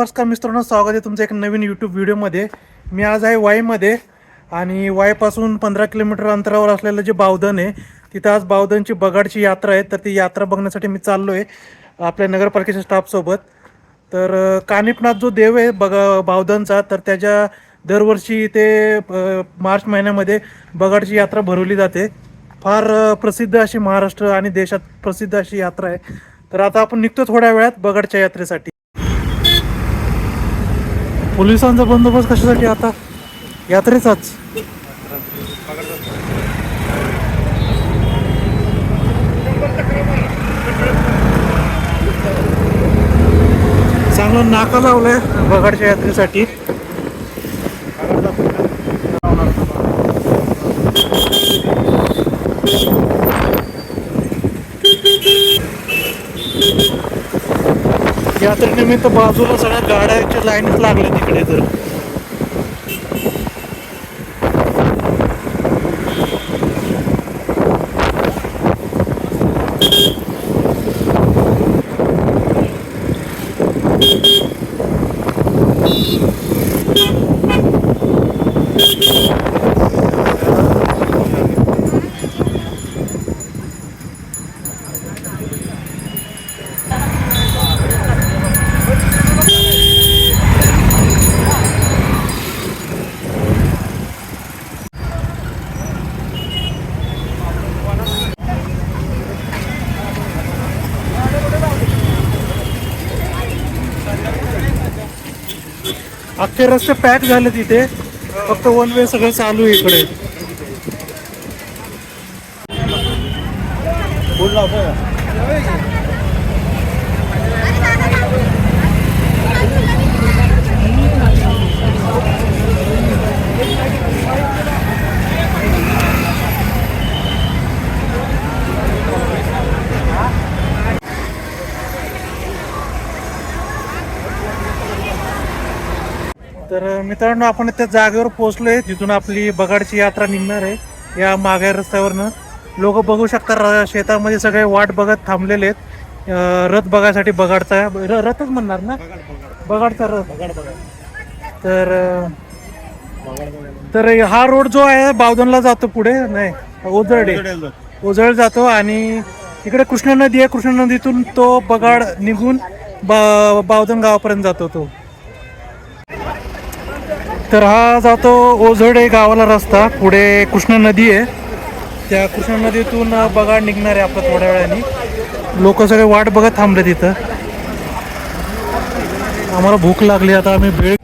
नमस्कार मित्रांनो स्वागत आहे तुमचं एक नवीन यूट्यूब व्हिडिओमध्ये. मी आज आहे वाईमध्ये आणि वाईपासून पंधरा किलोमीटर अंतरावर असलेलं जे बावधन आहे तिथं आज बावधनची बगाडची यात्रा आहे. तर ती यात्रा बघण्यासाठी मी चाललो आहे आपल्या नगरपालिकेच्या स्टाफसोबत तर कानिपनाथ जो देव आहे बग बावधनचा तर त्याच्या दरवर्षी ते मार्च महिन्यामध्ये बगाडची यात्रा भरवली जाते. फार प्रसिद्ध अशी महाराष्ट्र आणि देशात प्रसिद्ध अशी यात्रा आहे. तर आता आपण निघतो थोड्या वेळात बगाडच्या यात्रेसाठी. पोलिसांचा बंदोबस्त कशासाठी आता? यात्रेचाच. चांगलं नाका लावलंय बगाडच्या यात्रेसाठी. यात्रेनिमित्त बाजूला सगळ्या गाड्याच्या लाईनच लागल्या तिकडे तर. अख्खे रस्ते पॅक झाले तिथे. फक्त वन वे सगळं चालू आहे इकडे तर मित्रांनो आपण त्या जागेवर पोहोचलोय. जिथून आपली बगाडची यात्रा निघणार आहे. या मागे रस्त्यावरनं लोक बघू शकतात शेतामध्ये सगळे वाट बघत थांबलेले आहेत. अं, रथ बघायसाठी बगाडचा र- रथच म्हणणार ना? बगाडचा रथ. तर अं, तर हा रोड जो आहे बावधनला जातो पुढे नाही ओझरडे ओझळ जातो आणि इकडे कृष्णा नदी आहे. कृष्णा नदीतून तो बगाड निघून बा बावधन गावापर्यंत जातो तो. तर हा जातो ओझडे गावाला रस्ता. पुढे कृष्णा नदी आहे. त्या कृष्णा नदीतून बगाड निघणार आहे आपलं थोड्या वेळाने. लोक सगळे वाट बघत थांबले तिथं आम्हाला भूक लागली आता आम्ही भेळ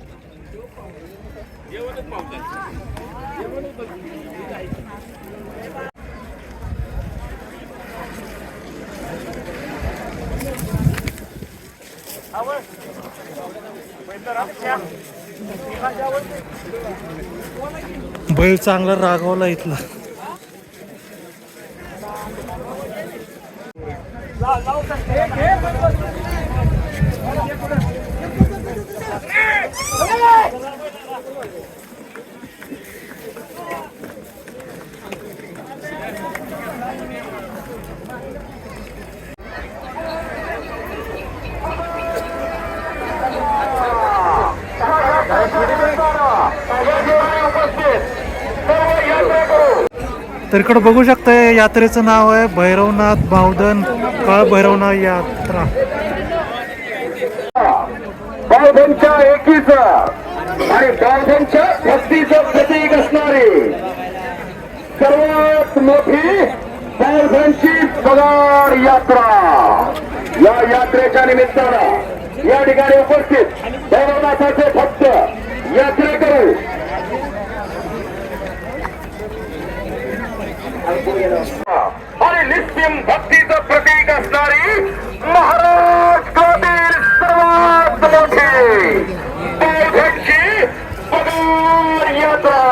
चांगला रागवला इथला तर इकडं बघू शकताय यात्रेचं नाव आहे भैरवनाथ बावधन काळ भैरवनाथ यात्रा. बावधनच्या एकीच आणि बावधनच्या भक्तीचं प्रतीक असणारी सर्वात मोठी बावधनची पगार यात्रा. या यात्रेच्या निमित्तानं या ठिकाणी उपस्थित भैरवनाथाचे भक्त यात्रेकरू आणि निस्सिम भक्तीचं प्रतीक असणारी महाराष्ट्रातील सर्वात मोठी बावधनची पगार यात्रा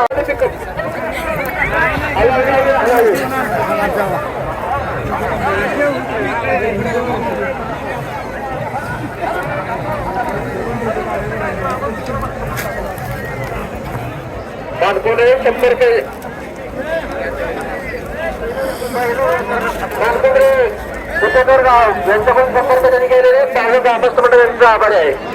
बांधकोले शंभर के. बांधकोले कुठेकर गाव. यांच्याकडून संपर्क त्यांनी केलेले. चांगले ग्रामस्थ मंडळ यांचा आभार आहे.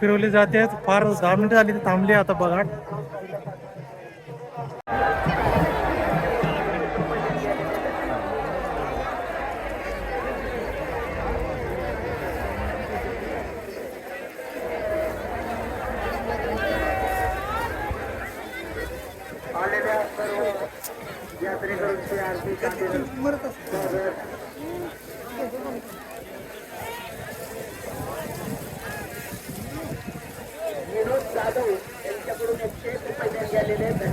फिरवली जाते. फार दहा मिनिटं झाली ती थांबली आता बघा. यात्रेकरूंची आरती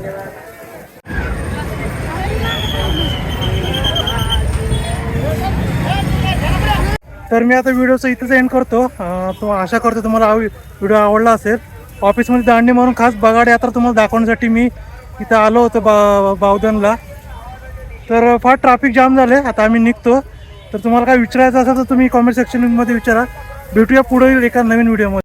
धन्यवाद. तर मी आता व्हिडिओचं इथंच एंड करतो. तो आशा करतो तुम्हाला हा व्हिडिओ आवडला असेल. ऑफिसमध्ये दांडी मारून खास बगाड यात्रा तुम्हाला दाखवण्यासाठी मी इथं आलो होतो बा बावधनला. तर फार ट्रॅफिक जाम झालं आहे आता आम्ही निघतो. तर तुम्हाला काय विचारायचं असेल तर तुम्ही कॉमेंट सेक्शनमध्ये विचारा. भेटूया पुढे एका नवीन व्हिडिओमध्ये